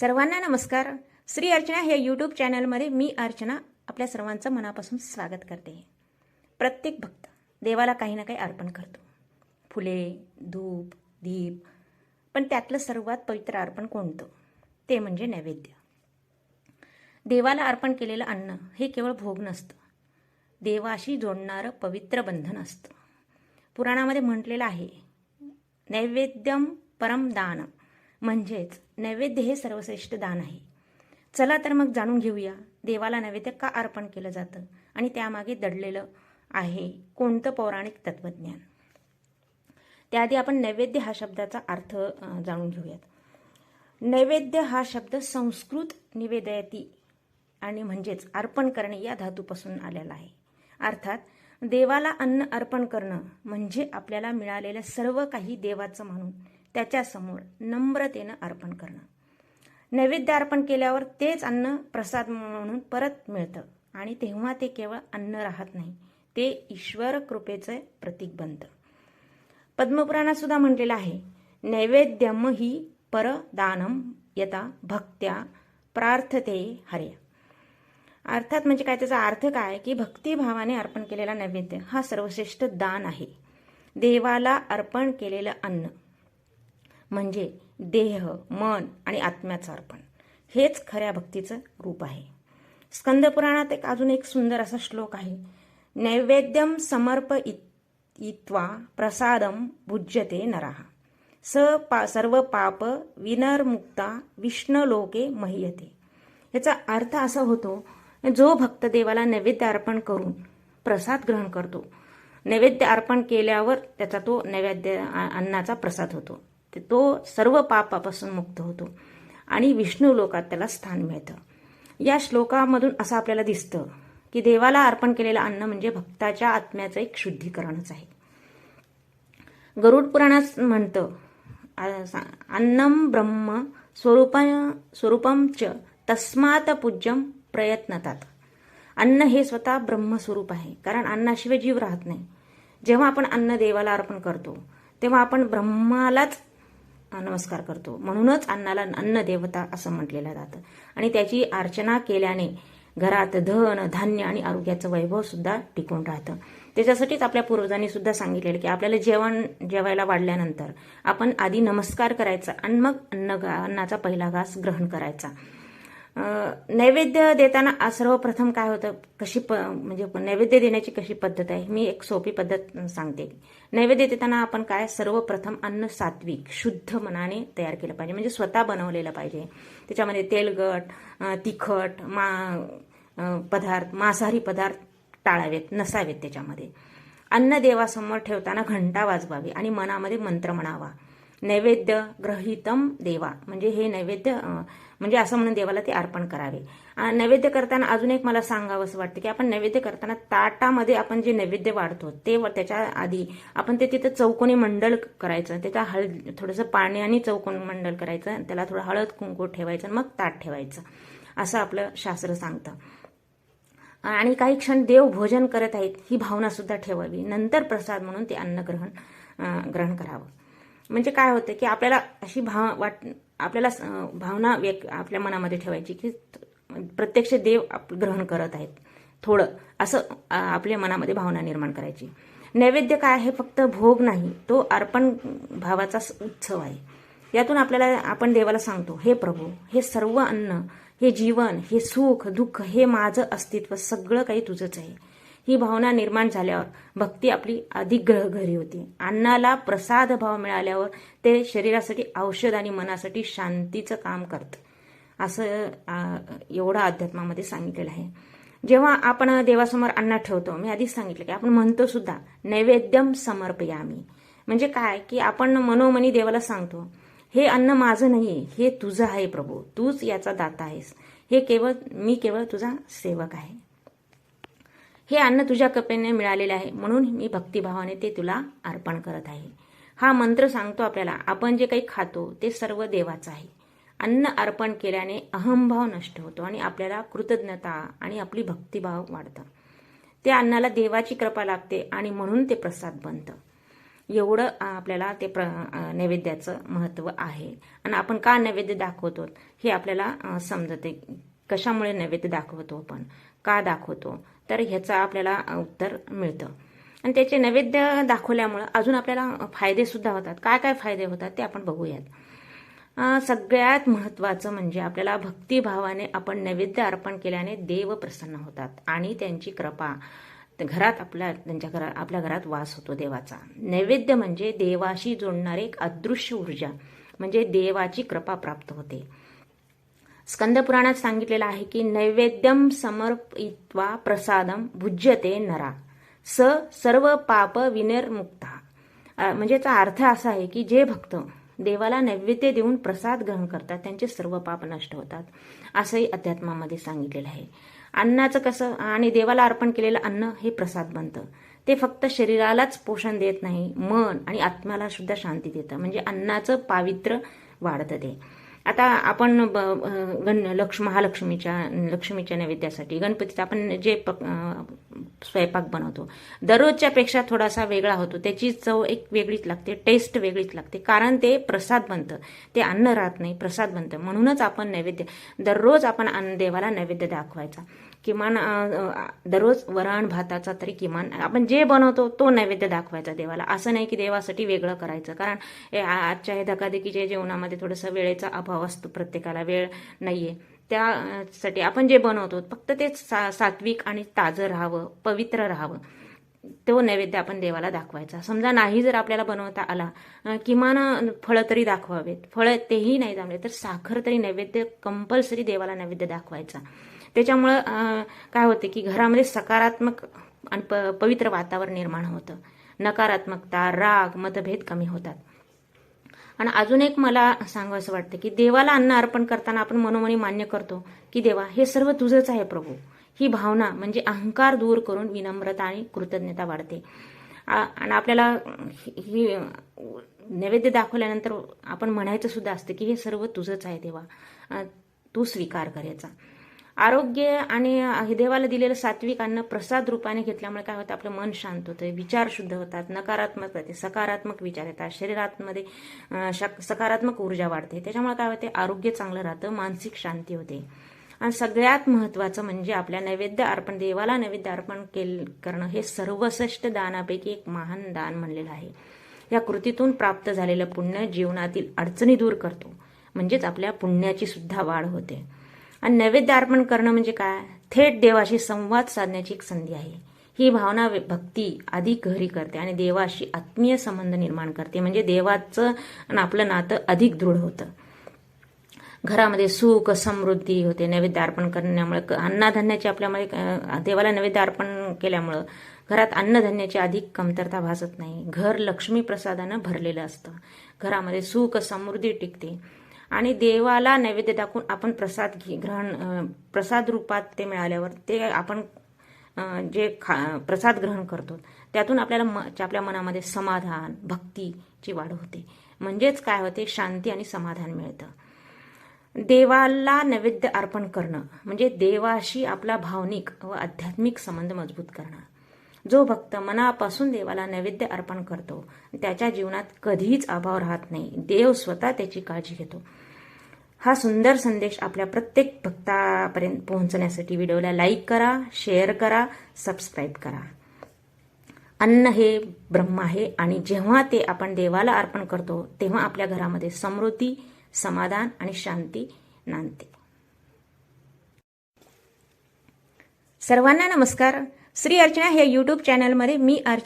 सर्वांना नमस्कार. श्री अर्चना हे यूट्यूब चॅनलमध्ये मी अर्चना आपल्या सर्वांचं मनापासून स्वागत करते. प्रत्येक भक्त देवाला काही ना काही अर्पण करतो. फुले धूप दीप पण त्यातलं सर्वात पवित्र अर्पण कोणतं? ते म्हणजे नैवेद्य. देवाला अर्पण केलेलं अन्न हे केवळ भोग नसतं. देवाशी जोडणारं पवित्र बंधन असतं. पुराणामध्ये म्हटलेलं आहे नैवेद्यम परम दान म्हणजेच नैवेद्य हे सर्वश्रेष्ठ दान आहे. चला तर मग जाणून घेऊया देवाला नैवेद्य का अर्पण केलं जातं आणि त्यामागे दडलेलं आहे कोणतं पौराणिक तत्वज्ञान त्याआधी आपण नैवेद्य हा शब्दाचा अर्थ जाणून घेऊयात. नैवेद्य हा शब्द संस्कृत निवेदयती आणि म्हणजेच अर्पण करणे या धातूपासून आलेला आहे. अर्थात देवाला अन्न अर्पण करणं म्हणजे आपल्याला मिळालेलं सर्व काही देवाचं म्हणून त्याच्यासमोर नम्रतेनं अर्पण करणं. नैवेद्य अर्पण केल्यावर तेच अन्न प्रसाद म्हणून परत मिळतं. आणि तेव्हा ते केवळ अन्न राहत नाही ते ईश्वर कृपेचं प्रतीक बनतं. पद्मपुराणात सुद्धा म्हटलेलं आहे नैवेद्यम ही परदानम यथा भक्त्या प्रार्थते हरे अर्थात म्हणजे काय? त्याचा अर्थ काय? की भक्तिभावाने अर्पण केलेला नैवेद्य हा सर्वश्रेष्ठ दान आहे. देवाला अर्पण केलेलं अन्न. म्हणजे देह मन आणि आत्म्याचं अर्पण. हेच खऱ्या भक्तीचं रूप आहे. स्कंदपुराणात एक अजून एक सुंदर असा श्लोक आहे. नैवेद्यम समर्प इत्वा प्रसादम भुज्यते नराहा स पा सर्व पाप विनर्मुक्ता विष्णलोके मह्यते। याचा अर्थ असा होतो जो भक्त देवाला नैवेद्य अर्पण करून प्रसाद ग्रहण करतो नैवेद्य अर्पण केल्यावर त्याचा तो नैवेद्य अन्नाचा प्रसाद होतो. तो सर्व पापापासून मुक्त होतो. आणि विष्णू लोकात त्याला स्थान मिळतं. या श्लोकामधून असं आपल्याला दिसतं की देवाला अर्पण केलेलं अन्न म्हणजे भक्ताच्या आत्म्याचं एक शुद्धीकरणच आहे. गरुड पुराणात म्हणतं अन्नम ब्रह्म स्वरूप स्वरूपम च तस्मात पूज्यम प्रयत्नतात. अन्न हे स्वतः ब्रह्मस्वरूप आहे कारण अन्नाशिवाय जीव राहत नाही. जेव्हा आपण अन्न देवाला अर्पण करतो तेव्हा आपण ब्रह्मालाच नमस्कार करतो. म्हणूनच अन्नाला अन्न देवता असं म्हटलेलं जातं. आणि त्याची अर्चना केल्याने घरात धन धान्य आणि आरोग्याचं वैभव सुद्धा टिकून राहतं. त्याच्यासाठीच आपल्या पूर्वजांनी सुद्धा सांगितलेलं की आपल्याला जेवण जेवायला वाढल्यानंतर आपण आधी नमस्कार करायचा आणि मग अन्न अन्नाचा पहिला घास ग्रहण करायचा. नैवेद्य देताना सर्वप्रथम काय होतं? कशी प म्हणजे नैवेद्य देण्याची कशी पद्धत आहे? मी एक सोपी पद्धत सांगते. नैवेद्य देताना आपण काय? सर्वप्रथम अन्न सात्विक शुद्ध मनाने तयार केलं पाहिजे. म्हणजे स्वतः बनवलेलं पाहिजे. त्याच्यामध्ये तेलगट तिखट मा पदार्थ मांसाहारी पदार्थ टाळावेत नसावेत त्याच्यामध्ये. अन्न देवासमोर ठेवताना घंटा वाजवावी आणि मनामध्ये मंत्र म्हणावा. नैवेद्य ग्रहितम देवा. म्हणजे हे नैवेद्य म्हणजे असं म्हणून देवाला ते अर्पण करावे. नैवेद्य करताना अजून एक मला सांगावंसं वाटतं की आपण नैवेद्य करताना ताटामध्ये आपण जे नैवेद्य वाढतो ते व- त्याच्या आधी आपण ते तिथं चौकोनी मंडल करायचं. त्याच्या हळद थोडंसं आणि चौकोनी मंडल करायचं त्याला थोडं हळद कुंकू ठेवायचं मग ताट ठेवायचं. असं आपलं शास्त्र सांगतं. आणि काही क्षण देव भोजन करत आहेत ही भावना सुद्धा ठेवावी. नंतर प्रसाद म्हणून ते अन्न ग्रहण ग्रहण करावं. म्हणजे काय होतं की आपल्याला अशी भाव वाट आपल्याला भावना व्यक् आपल्या मनामध्ये ठेवायची की प्रत्यक्ष देव आप ग्रहण करत आहेत. थोडं. असं आपल्या मनामध्ये भावना निर्माण करायची. नैवेद्य काय आहे? फक्त भोग नाही. तो अर्पण भावाचा उत्सव आहे. यातून आपल्याला आपण देवाला सांगतो हे प्रभू हे सर्व अन्न हे जीवन हे सुख दुःख हे माझं अस्तित्व सगळं काही तुझंच आहे. ही भावना निर्माण झाल्यावर भक्ती आपली अधिक ग्रह घरी होती. अन्नाला प्रसाद भाव मिळाल्यावर ते शरीरासाठी औषध आणि मनासाठी शांतीचं काम करतं. असं एवढं अध्यात्मामध्ये सांगितलेलं आहे. जेव्हा आपण देवासमोर अन्न ठेवतो मी आधीच सांगितलं की आपण म्हणतो सुद्धा नैवेद्यम समर्पयामी. म्हणजे काय? की आपण मनोमनी देवाला सांगतो हे अन्न माझं नाही हे तुझं आहे प्रभू तूच याचा दाता आहेस. हे केवळ मी केवळ तुझा सेवक आहे. हे अन्न तुझ्या कृपेने मिळालेले आहे. म्हणून मी भक्तिभावाने ते तुला अर्पण करत आहे. हा मंत्र सांगतो आपल्याला. आपण जे काही खातो ते सर्व देवाचं आहे. अन्न अर्पण केल्याने अहंभाव नष्ट होतो आणि आपल्याला कृतज्ञता आणि आपली भक्तिभाव वाढतं. त्या अन्नाला देवाची कृपा लागते आणि म्हणून ते प्रसाद बनतं. एवढं आपल्याला ते प्र नैवेद्याचं महत्त्व आहे. आणि आपण का नैवेद्य दाखवतो? हे आपल्याला समजते. कशामुळे नैवेद्य दाखवतो आपण? का दाखवतो? तर ह्याचं आपल्याला उत्तर मिळतं. आणि त्याचे नैवेद्य दाखवल्यामुळं अजून आपल्याला फायदेसुद्धा होतात. काय काय फायदे होतात ते आपण बघूयात. सगळ्यात महत्त्वाचं म्हणजे आपल्याला भक्तिभावाने आपण नैवेद्य अर्पण केल्याने देव प्रसन्न होतात आणि त्यांची कृपा. घरात आपल्या त्यांच्या घरात आपल्या घरात वास होतो देवाचा. नैवेद्य म्हणजे देवाशी जोडणारी एक अदृश्य ऊर्जा. म्हणजे देवाची कृपा प्राप्त होते. स्कंदपुराणात सांगितलेलं आहे की नैवेद्यम समर्पित्वा प्रसादम भुज्यते नरा. स सर्व पाप विनिर्मुक्ता. अ, म्हणजे याचा अर्थ असा आहे की जे भक्त देवाला नैवेद्य देऊन प्रसाद ग्रहण करतात त्यांचे सर्व पाप नष्ट होतात असंही अध्यात्मामध्ये सांगितलेलं आहे. अन्नाचं कसं आणि देवाला अर्पण केलेलं अन्न हे प्रसाद बनतं. ते फक्त शरीरालाच पोषण देत नाही मन आणि आत्म्याला सुद्धा शांती देतं. म्हणजे अन्नाचं पावित्र्य वाढतं ते. आता आपण गण लक्ष महालक्ष्मीच्या लक्ष्मीच्या नैवेद्यासाठी गणपतीचा आपण जे स्वयंपाक बनवतो. दररोजच्या पेक्षा थोडासा वेगळा होतो. त्याची चव एक वेगळीच लागते टेस्ट वेगळीच लागते. कारण ते प्रसाद बनतं. ते अन्न राहत नाही प्रसाद बनतं. म्हणूनच आपण नैवेद्य दररोज आपण अन्न देवाला नैवेद्य दाखवायचा. किमान दररोज वरण भाताचा तरी किमान आपण जे बनवतो तो नैवेद्य दाखवायचा देवाला. असं नाही की देवासाठी वेगळं करायचं. कारण आजच्या हे धकाधकीच्या जेवणामध्ये थोडंसं वेळेचा अभाव असतो प्रत्येकाला. वेळ नाही आहे त्यासाठी आपण जे बनवतो फक्त ते सा सात्विक आणि ताजं राहावं पवित्र राहावं. तो नैवेद्य आपण देवाला दाखवायचा. समजा नाही जर आपल्याला बनवता आला किमान फळं तरी दाखवावेत. फळं तेही नाही जमले तर साखर तरी नैवेद्य कंपल्सरी देवाला नैवेद्य दाखवायचा. त्याच्यामुळं काय होते की घरामध्ये सकारात्मक आणि प पवित्र वातावरण निर्माण होतं. नकारात्मकता राग मतभेद कमी होतात. आणि अजून एक मला सांगावं असं वाटतं की देवाला अन्न अर्पण करताना आपण मनोमनी मान्य करतो की देवा हे सर्व तुझंच आहे प्रभू. ही भावना म्हणजे अहंकार दूर करून विनम्रता आणि कृतज्ञता वाढते. आणि आपल्याला ही ही नैवेद्य दाखवल्यानंतर आपण म्हणायचं सुद्धा असतं की हे सर्व तुझंच आहे देवा. तू स्वीकार करायचा आरोग्य आणि देवाला दिलेलं सात्विक अन्न प्रसाद रूपाने घेतल्यामुळे काय होतं? आपलं मन शांत होतं विचार शुद्ध होतात नकारात्मक होते सकारात्मक विचार येतात शरीरातमध्ये शक- सकारात्मक ऊर्जा वाढते. त्याच्यामुळे काय होते? आरोग्य चांगलं राहतं मानसिक शांती होते. आणि सगळ्यात महत्त्वाचं म्हणजे आपल्या नैवेद्य अर्पण देवाला नैवेद्य अर्पण केल करणं हे सर्वश्रेष्ठ दानापैकी एक महान दान म्हणलेलं आहे. या कृतीतून प्राप्त झालेलं पुण्य जीवनातील अडचणी दूर करतो. म्हणजेच आपल्या पुण्याची सुद्धा वाढ होते. आणि नैवेद्य अर्पण करणं म्हणजे काय? थेट देवाशी संवाद साधण्याची एक संधी आहे. ही भावना भक्ती अधिक घरी करते आणि देवाशी आत्मीय संबंध निर्माण करते. म्हणजे देवाचं आणि आपलं नातं अधिक दृढ होतं. घरामध्ये सुख समृद्धी होते. नैवेद्य अर्पण करण्यामुळे अन्नधान्याची आपल्यामध्ये देवाला नैवेद्य अर्पण केल्यामुळं घरात अन्नधान्याची अधिक कमतरता भासत नाही. घर लक्ष्मी प्रसादानं भरलेलं असतं. घरामध्ये सुख समृद्धी टिकते. आणि देवाला नैवेद्य दाखवून आपण प्रसाद घे ग्रहण प्रसाद रूपात ते मिळाल्यावर ते आपण जे खा प्रसाद ग्रहण करतो त्यातून आपल्याला म आपल्या मनामध्ये समाधान भक्तीची वाढ होते. म्हणजेच काय होते? शांती आणि समाधान मिळतं. देवाला नैवेद्य अर्पण करणं म्हणजे देवाशी आपला भावनिक व आध्यात्मिक संबंध मजबूत करणं. जो भक्त मनापासून देवाला नैवेद्य अर्पण करतो त्याच्या जीवनात कधीच अभाव राहत नाही. देव स्वतः त्याची काळजी घेतो. हा सुंदर संदेश आपल्या प्रत्येक भक्तापर्यंत पोहोचण्यासाठी व्हिडिओला लाईक करा शेअर करा सबस्क्राईब करा. अन्न हे ब्रह्म आहे आणि जेव्हा ते आपण देवाला अर्पण करतो तेव्हा आपल्या घरामध्ये समृद्धी समाधान आणि शांती नांदते. सर्वांना नमस्कार. श्री अर्चना हे यूट्यूब चॅनलमध्ये मी अर्चना